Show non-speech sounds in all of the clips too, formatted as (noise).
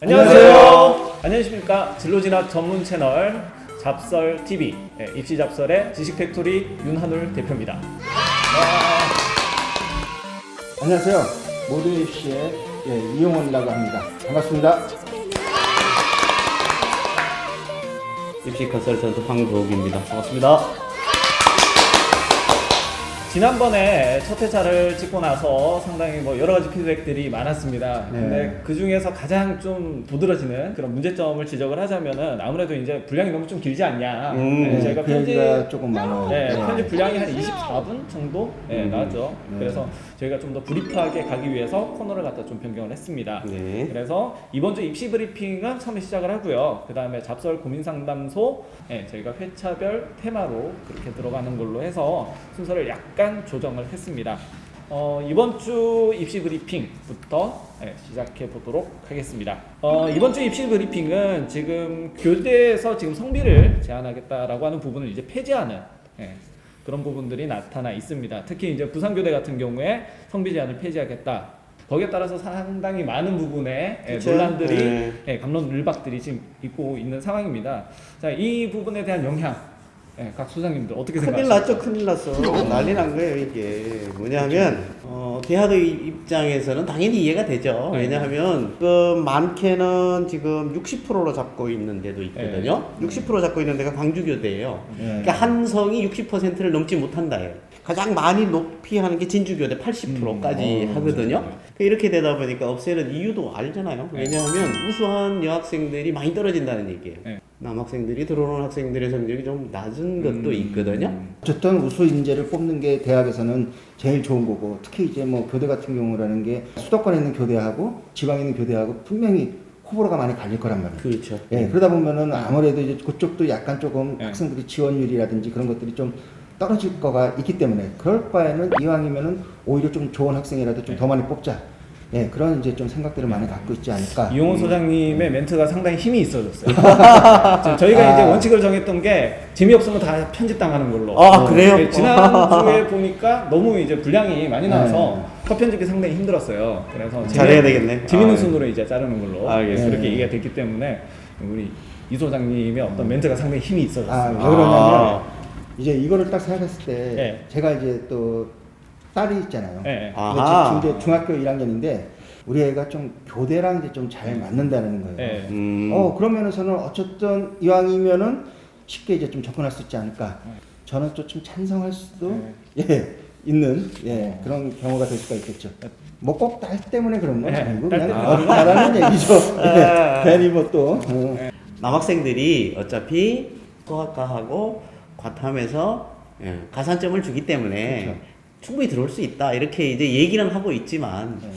안녕하세요. 안녕하십니까. 진로진학 전문 채널 잡설 TV 예, 입시 잡설의 지식 팩토리 윤한울 대표입니다. 안녕하세요. 모두 입시의 예, 이용원이라고 합니다. 반갑습니다. 입시 컨설턴트 황도욱입니다. 반갑습니다. 지난번에 첫 회차를 찍고 나서 상당히 뭐 여러 가지 피드백들이 많았습니다. 네. 근데 그 중에서 가장 좀 도드라지는 그런 문제점을 지적을 하자면은 아무래도 이제 분량이 너무 좀 길지 않냐. 음, 네, 저희가 그 편집 얘기가 조금 많아요. 네, 네. 편집 분량이 한 24분 정도 네, 음, 나왔죠. 네. 그래서 저희가 좀 더 브리프하게 가기 위해서 코너를 갖다 좀 변경을 했습니다. 네. 그래서 이번 주 입시 브리핑은 처음에 시작을 하고요. 그 다음에 잡설 고민 상담소 네, 저희가 회차별 테마로 그렇게 들어가는 걸로 해서 순서를 약간 조정을 했습니다. 어, 이번 주 입시 브리핑부터 네, 시작해 보도록 하겠습니다. 어, 이번 주 입시 브리핑은 지금 교대에서 지금 성비를 제한하겠다라고 하는 부분을 이제 폐지하는 예, 그런 부분들이 나타나 있습니다. 특히 이제 부산교대 같은 경우에 성비 제한을 폐지하겠다. 거기에 따라서 상당히 많은 부분에 예? 논란들이 네. 예, 감론을박들이 지금 있고 있는 상황입니다. 자, 이 부분에 대한 영향, 예, 각 소장님들 어떻게 큰일 생각하십니까? 났죠, 큰일 났어. 난리 난 거예요, 이게. 뭐냐면, 어, 대학의 입장에서는 당연히 이해가 되죠. 네. 왜냐하면, 그, 많게는 지금 60%로 잡고 있는 데도 있거든요. 네. 60% 잡고 있는 데가 광주교대예요. 네. 그러니까 한성이 60%를 넘지 못한다예요. 가장 많이 높이 하는 게 진주교대 80%까지 음, 어, 하거든요. 맞아요. 그 이렇게 되다 보니까 없애는 이유도 알잖아요. 네. 왜냐하면 우수한 여학생들이 많이 떨어진다는 얘기예요. 네. 남학생들이 들어오는 학생들의 성적이 좀 낮은 것도 음. 있거든요. 어쨌든 우수 인재를 뽑는 게 대학에서는 제일 좋은 거고 특히 이제 뭐 교대 같은 경우라는 게 수도권에 있는 교대하고 지방에 있는 교대하고 분명히 호불호가 많이 갈릴 거란 말이에요. 그렇죠. 예, 그러다 보면은 아무래도 이제 그쪽도 약간 조금 네. 학생들이 지원율이라든지 그런 것들이 좀 떨어질 거가 있기 때문에 그럴 바에는 이왕이면은 오히려 좀 좋은 학생이라도 좀 더 많이 뽑자. 예, 그런 이제 좀 생각들을 많이 갖고 있지 않을까. 이용호 소장님의 멘트가 상당히 힘이 있어졌어요. (laughs) 저- 저희가 이제 아. 원칙을 정했던 게 재미없으면 다 편집당하는 걸로. 아, 그래요? 네, 지난주에 보니까 너무 이제 분량이 많이 나와서 네. 컷 편집이 상당히 힘들었어요. 그래서 잘해야 되겠네. 재밌는 아, 순으로 이제 자르는 걸로 알겠습니다. 그렇게 얘기가 됐기 때문에 우리 이 소장님의 어떤 멘트가 상당히 힘이 아, 있어졌어요. 왜 그러냐면 아. 이제 이거를 딱 생각했을 때 네. 제가 이제 또 딸이 있잖아요. 네. 아하. 근데 지금 이제 중학교 1학년인데 우리 애가 좀 교대랑 이제 좀 잘 맞는다는 거예요. 네. 음. 어 그런 면에서는 어쨌든 이왕이면은 쉽게 이제 좀 접근할 수 있지 않을까. 저는 또좀 찬성할 수도 예 있는 예 그런 경우가 될 수가 있겠죠. 뭐 꼭 딸 때문에 그런 건 네, 아니고 딸 그냥 때문에. 어른하라는 얘기죠. (laughs) 예, 아. 괜히 뭐 또 어. 남학생들이 어차피 소아과하고 과탐에서 예, 가산점을 주기 때문에 그렇죠. 충분히 들어올 수 있다 이렇게 이제 얘기는 하고 있지만 네.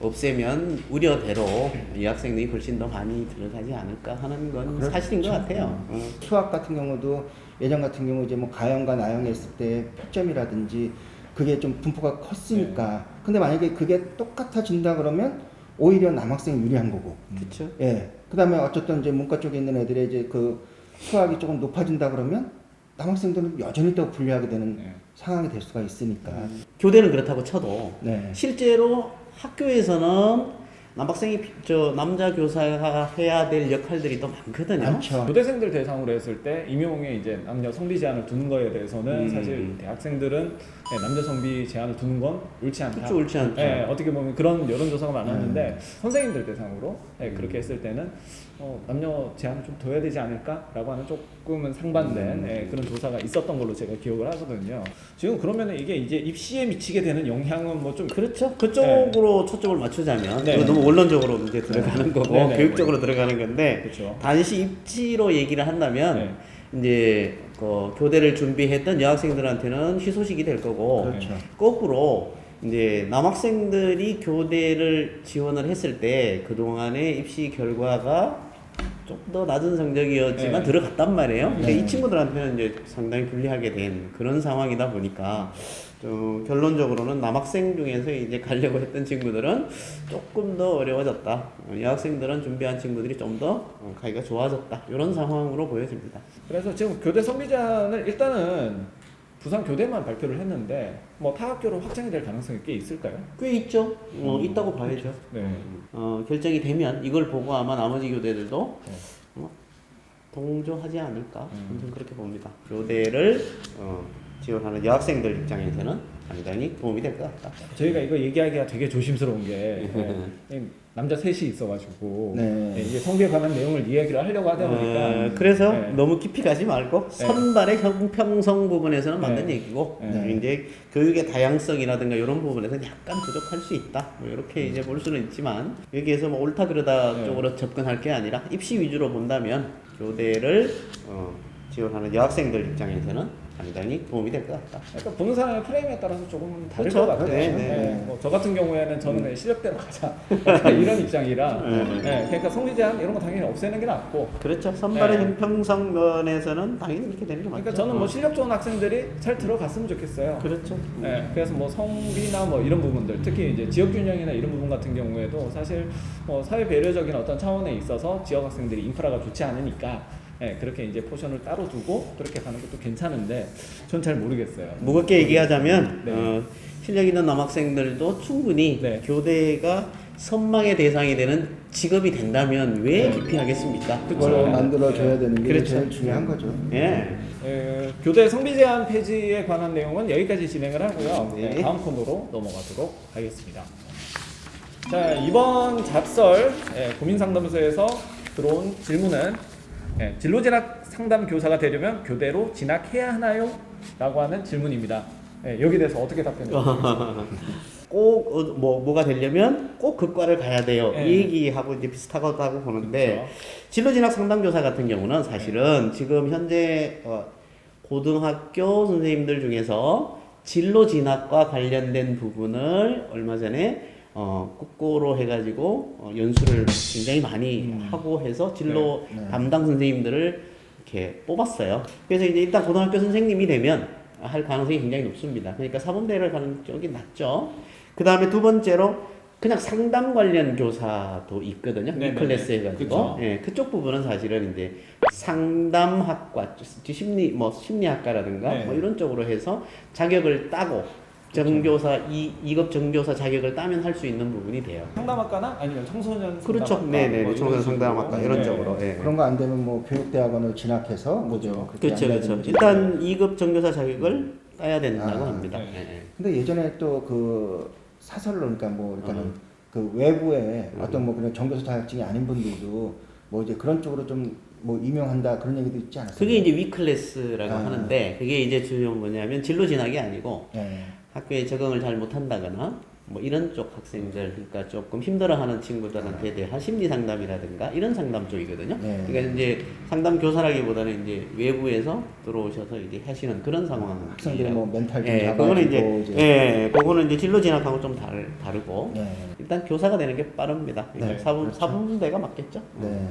없애면 우려대로 이 학생들이 훨씬 더 많이 들어가지 않을까 하는 건 그렇죠. 사실인 것 같아요. 어. 수학 같은 경우도 예전 같은 경우 이제 뭐 가형과 나형 했을 때 표점이라든지 그게 좀 분포가 컸으니까 근데 만약에 그게 똑같아진다 그러면 오히려 남학생이 유리한 거고 그렇죠. 예 그다음에 어쨌든 이제 문과 쪽에 있는 애들의 이제 그 수학이 조금 높아진다 그러면 남학생들은 여전히 또 불리하게 되는 네. 상황이 될 수가 있으니까. 교대는 그렇다고 쳐도 네. 실제로 학교에서는 남학생이 피- 저 남자 교사가 해야 될 역할들이 또 많거든요. 많죠 교대생들 대상으로 했을 때 임용에 이제 남녀 성비 제한을 두는 거에 대해서는 음. 사실 대학생들은 네, 남녀 성비 제한을 두는 건 옳지 않다. 그렇죠, 옳지 않죠. 네, 어떻게 보면 그런 여론조사가 많았는데 음. 선생님들 대상으로 네, 그렇게 했을 때는 어, 남녀 제한을 좀 둬야 되지 않을까라고 하는 조금은 상반된 음. 네, 그런 조사가 있었던 걸로 제가 기억을 하거든요. 지금 그러면 이게 이제 입시에 미치게 되는 영향은 뭐 좀 그렇죠. 그쪽으로 초점을 맞추자면 네. 이거 너무 원론적으로 이제 들어가는 거고 네, 네, 교육적으로 들어가는 건데 그렇죠. 단시 입시로 얘기를 한다면 네. 이제 그 교대를 준비했던 여학생들한테는 희소식이 될 거고 그렇죠 거꾸로 이제 남학생들이 교대를 지원을 했을 때 그동안의 입시 결과가 좀 더 낮은 성적이었지만 네. 들어갔단 말이에요. 근데 네. 이 친구들한테는 이제 상당히 불리하게 된 그런 상황이다 보니까 좀 결론적으로는 남학생 중에서 이제 가려고 했던 친구들은 조금 더 어려워졌다. 어, 여학생들은 준비한 친구들이 좀 더 가기가 좋아졌다. 이런 상황으로 보여집니다. 그래서 지금 교대 성비 제한을 일단은 부산 교대만 발표를 했는데 뭐 타 학교로 확장이 될 가능성이 꽤 있을까요? 꽤 있죠. 어, 있다고 봐야죠. 네. 어, 결정이 되면 이걸 보고 아마 나머지 교대들도 네. 어, 동조하지 않을까 음. 저는 그렇게 봅니다. 교대를 어, 지원하는 여학생들 입장에서는 상당히 도움이 될 것 같다. 저희가 이거 얘기하기가 되게 조심스러운 게 네, (laughs) 남자 셋이 있어가지고 네. 네, 이게 성비에 관한 내용을 이야기를 하려고 하다 보니까 어, 그래서 네. 너무 깊이 가지 말고 선발의 형평성 부분에서는 맞는 네. 얘기고 네. 이제 교육의 다양성이라든가 이런 부분에서는 약간 부족할 수 있다. 뭐 이렇게 이제 볼 수는 있지만 여기에서 뭐 옳다 그르다 네. 쪽으로 접근할 게 아니라 입시 위주로 본다면 교대를 어, 지원하는 여학생들 입장에서는 상당히 도움이 될 것 같다. 그러니까 보는 사람의 프레임에 따라서 조금 다를 그렇죠. 것 같아요. 네, 네, 네, 네. 뭐저 같은 경우에는 저는 그냥 실력대로 가자 (laughs) 이런 입장이라 네, 네. 네, 그러니까 성비 제한 이런 거 당연히 없애는 게 낫고 그렇죠. 선발의 네. 형평성 면에서는 당연히 이렇게 되는 게 맞죠. 그러니까 저는 뭐 어. 실력 좋은 학생들이 잘 들어갔으면 좋겠어요. 그렇죠. 네, 그래서 뭐 성비나 뭐 이런 부분들, 특히 이제 지역 균형이나 이런 부분 같은 경우에도 사실 뭐 사회 배려적인 어떤 차원에 있어서 지역 학생들이 인프라가 좋지 않으니까 네, 그렇게 이제 포션을 따로 두고 그렇게 가는 것도 괜찮은데 전 잘 모르겠어요. 무겁게 얘기하자면 네. 어, 실력 있는 남학생들도 충분히 네. 교대가 선망의 대상이 되는 직업이 된다면 왜 기피하겠습니까? 그걸 네. 만들어줘야 되는 게 그렇죠. 제일 중요한 거죠. 예. 에, 교대 성비 제한 폐지에 관한 내용은 여기까지 진행을 하고요. 네. 네, 다음 코너로 넘어가도록 하겠습니다. 자 이번 잡설 예, 고민상담소에서 들어온 질문은 예, 진로진학 상담 교사가 되려면 교대로 진학해야 하나요? 라고 하는 질문입니다. 예, 여기 대해서 어떻게 답변해 주실까요? (laughs) 꼭 어, 뭐, 뭐가 되려면 꼭 그과를 가야 돼요. 네. 이 얘기하고 이제 비슷하다고 보는데 그렇죠. 진로진학 상담교사 같은 경우는 사실은 지금 현재 어, 고등학교 선생님들 중에서 진로 진학과 관련된 부분을 얼마 전에 어, 국고로 해가지고 어, 연수를 굉장히 많이 음. 하고 해서 진로 네. 네. 담당 선생님들을 이렇게 뽑았어요. 그래서 이제 일단 고등학교 선생님이 되면 할 가능성이 굉장히 높습니다. 그러니까 사범대를 가는 쪽이 낫죠. 그 다음에 두 번째로 그냥 상담 관련 교사도 있거든요. 네네네. 클래스 해가지고. 그쵸. 예, 그쪽 부분은 사실은 이제 상담학과, 심리, 뭐 심리학과라든가 네. 뭐 이런 쪽으로 해서 자격을 따고 정교사, 이, 2급 정교사 자격을 따면 할 수 있는 부분이 돼요. 상담학과나 아니면 청소년 그렇죠. 상담학과, 네 네. 뭐 이런 청소년. 상담학과 이런 네. 쪽으로. 예. 그런 거 안 되면 뭐 교육대학원을 진학해서 뭐죠. 그렇게 그렇죠, 그렇죠. 되는지. 일단 2급 정교사 자격을 따야 된다고 아, 합니다. 네. 예, 예. 근데 예전에 또 그 사설로 그러니까 뭐 일단은 음. 그 외부에 어떤 뭐 그냥 정교사 자격증이 아닌 분들도 뭐 이제 그런 쪽으로 좀 뭐 임용한다 그런 얘기도 있지 않았어요? 그게 이제 위클래스라고 아. 하는데 그게 이제 주요 뭐냐면 진로 진학이 아니고 예. 학교에 적응을 잘 못한다거나 뭐 이런 쪽 학생들 그러니까 조금 힘들어하는 친구들한테 대한 심리 상담이라든가 이런 상담 쪽이거든요. 네. 그러니까 이제 상담 교사라기보다는 이제 외부에서 들어오셔서 이제 하시는 그런 상황. 학생들이 뭐 멘탈 좀 예, 그거는 이제, 잡아주고 이제. 예, 그거는 이제 진로 진학하고 좀 다르, 다르고 네. 일단 교사가 되는 게 빠릅니다. 네, 사분 그렇죠. 사분대가 맞겠죠. 네.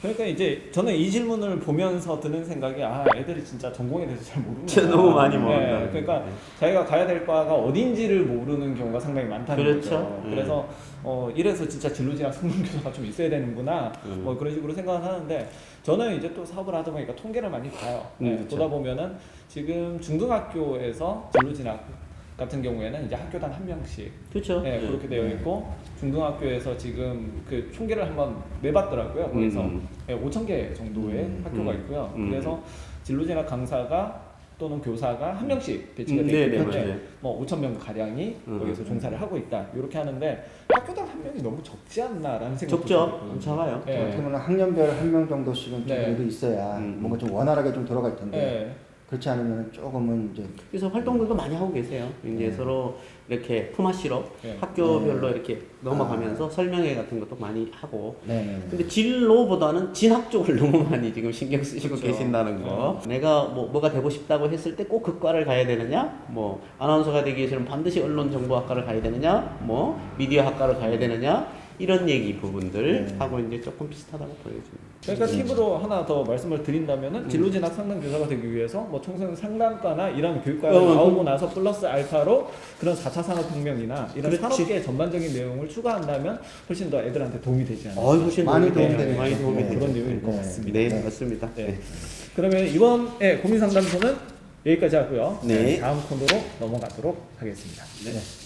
그러니까 이제 저는 이 질문을 보면서 드는 생각이 아 애들이 진짜 전공에 대해서 잘 모르는 진짜 너무 많이 모른다. 네, 그러니까 자기가 가야 될 과가 어딘지를 모르는 경우가 상당히 많다는 그렇죠. 거죠. 음. 그래서 어 이래서 진짜 진로진학 성능교사가 좀 있어야 되는구나 음. 뭐 그런 식으로 생각을 하는데 저는 이제 또 사업을 하다 보니까 통계를 많이 봐요. 음, 네, 그렇죠. 보다 보면은 지금 중등학교에서 진로진학 같은 경우에는 이제 학교당 한 명씩 그렇죠. 네, 그렇게 되어 있고 중등학교에서 지금 그 총계를 한번 내봤더라고요. 거기서 음. 네, 5천 개 정도의 음, 학교가 음, 있고요. 음. 그래서 진로진학 강사가 또는 교사가 한 명씩 배치가 음, 되어 있기 네네, 때문에 맞아요. 뭐 5천 명 가량이 음. 거기서 종사를 하고 있다. 이렇게 하는데 학교당 한 명이 너무 적지 않나라는 생각도 적죠. 들거든요. 작아요. 네. 어떻게 보면 학년별 한 명 정도씩은 좀 네. 그래도 있어야 음. 뭔가 좀 원활하게 좀 돌아갈 텐데 네. 그렇지 않으면 조금은 이제 그래서 활동들도 많이 하고 계세요. 이제 네. 서로 이렇게 품앗이로 네. 학교별로 네. 이렇게 넘어가면서 설명회 같은 것도 많이 하고. 네. 네. 근데 진로보다는 진학 쪽을 (laughs) 너무 많이 지금 신경 쓰시고 그렇죠. 계신다는 거. 내가 뭐 뭐가 되고 싶다고 했을 때 꼭 그 과를 가야 되느냐? 뭐 아나운서가 되기 위해서는 반드시 언론 정보학과를 가야 되느냐? 뭐 미디어 학과를 가야 되느냐? 이런 얘기 부분들 네. 하고 이제 조금 비슷하다고 보여집니다. 그러니까 팁으로 하나 더 말씀을 드린다면은 음. 진로 진학 상담 교사가 되기 위해서 뭐 청소년 상담과나 이런 교육과를 어, 나오고 나서 플러스 알파로 그런 4차 산업 혁명이나 이런 그렇지. 산업계 전반적인 내용을 추가한다면 훨씬 더 애들한테 도움이 되지 않을까. 어이, 훨씬 많이 도움이 돼요. 되겠죠. 많이 도움이 네. 되죠. 그런 내용일 것 네. 같습니다. 네, 네. 맞습니다. 네. 그러면 이번에 고민 상담소는 여기까지 하고요. 네. 다음 코너로 넘어가도록 하겠습니다. 네. 네.